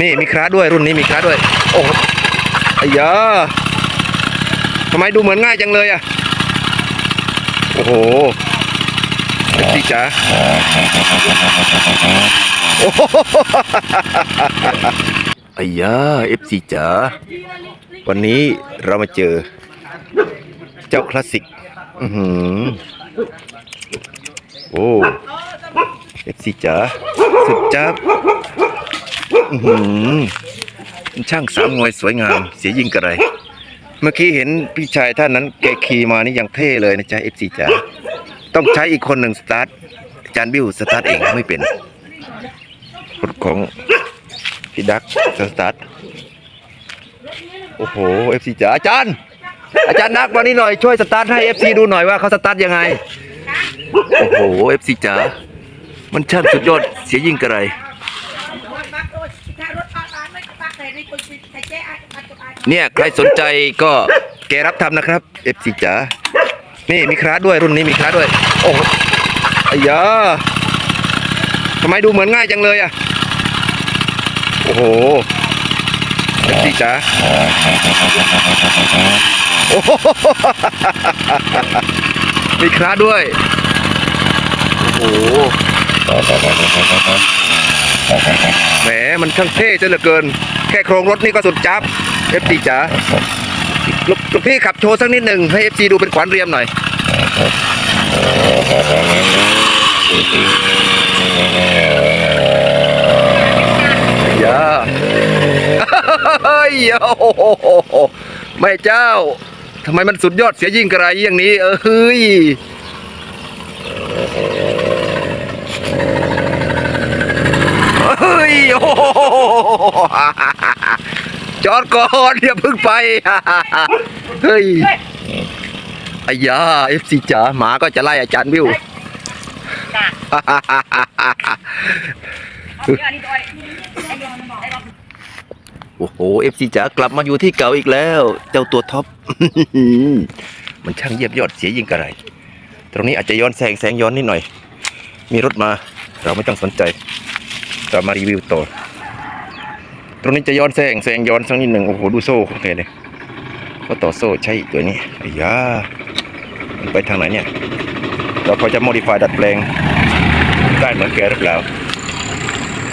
นี่มีคราด้วยรุ่นนี้มีคราด้วย โอ้โหอ้ยาทำไมดูเหมือนง่ายจังเลยอะ โอ้โหเอฟซีจ๋าโอ้โหไอ้ยาเอฟซีจ๋าวันนี้เรามาเจอ เจ้าคลาสสิก อือหือโอ้เอฟซีจ๋าสุดจับ อื้อหือช่างสามงวยสวยงาม เสียยิ่งกระไร เมื่อกี้เห็นพี่ชายท่านนั้นแกขี่มานี่ยังเท่เลยนะจ๊ะเอฟซีจ๋าต้องใช้อีกคนหนึ่งสตาร์ทอาจารย์บิวสตาร์ทเองไม่เป็นรถของพี่ดักสตาร์ทโอ้โหเอฟซีจ๋าอาจารย์ อาจารย์นักมานี่หน่อยช่วยสตาร์ทให้เอฟซีดูหน่อยว่าเขาสตาร์ทยังไง โอ้โหเอฟซีจ๋ามันช่างสุดยอดเสียยิ่งกระไร เนี่ยใครสนใจก็แกรับทำนะครับเอฟซีจ๋านี่มีคราด้วยรุ่นนี้มีคราด้วย โอ้โหไอ้ยาทำไมดูเหมือนง่ายจังเลยอะ โอ้โหเอฟซีจ๋าโอ้โหมีคราด้วย โอ้โหแห มมันช่างเท่จนเหลือเกิน แค่โครงรถนี่ก็สุดจับเอฟซีจ๋าลูกลูกพี่ขับโชว์สักนิดหนึ่งให้เอฟซีดูเป็นขวัญเรียมหน่อยอย่าเฮ้ยโอ้โหแม่เจ้าทำไมมันสุดยอดเสียยิ่งกระไรอย่างนี้ เอ้ย เฮ้ย โอ้จอดก่อนอย่าเพิ่งไป เฮ้ยไอ้ยาเอฟซีจ๋าหมาก็จะไล่อาจารย์วิวโอ้โหเอฟซีจ๋ากลับมาอยู่ที่เก่าอีกแล้ว เจ้าตัวท็อป มันช่างเยี่ยมยอดเสียยิ่งกระไร ตรงนี้อาจจะย้อนแสงแสงย้อนนิดหน่อย มีรถมา เราไม่ต้องสนใจ เรามารีวิวต่อ ตรงนี้จะย้อนแสงแสงย้อนสักนิดหนึ่งโอ้โหดูโซ่โอเคเลยเขาต่อโซ่ใช่ตัวนี้อ้ยามันไปทางไหนเนี่ย เราพอจะโมดิฟายดัดแปลงได้เหมือนแกหรือเปล่า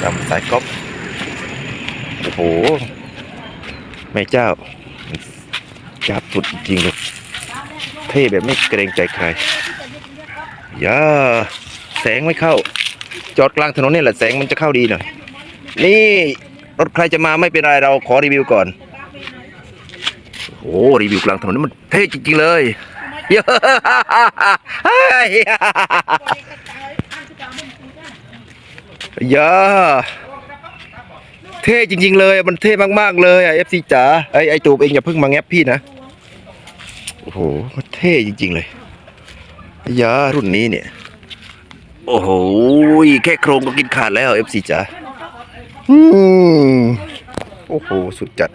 ตามสายก๊อปโอ้โหแม่เจ้าจับสุดจริงๆเลยเท่แบบไม่เกรงใจใคร อย่าแสงไม่เข้า จอดกลางถนนนี่แหละแสงมันจะเข้าดีหน่อยนี่รถใครจะมาไม่เป็นไรเราขอรีวิวก่อนโอ้รีวิวกลางถนนนี่มันเท่จริงๆเลยเย้อย่าเท่จริง ๆ เลยมันเท่มากๆเลยอะเอฟซีจ๋าไอไอจูบเองอย่าเพิ่งมาแงบพี่นะโอ้โหมันเท่จริง ๆ เลยยารุ่นนี้เนี่ย โอ้โห แค่โครงก็กินขาดแล้วเอฟซีจ๋าอืมโอ้โห สุดจัด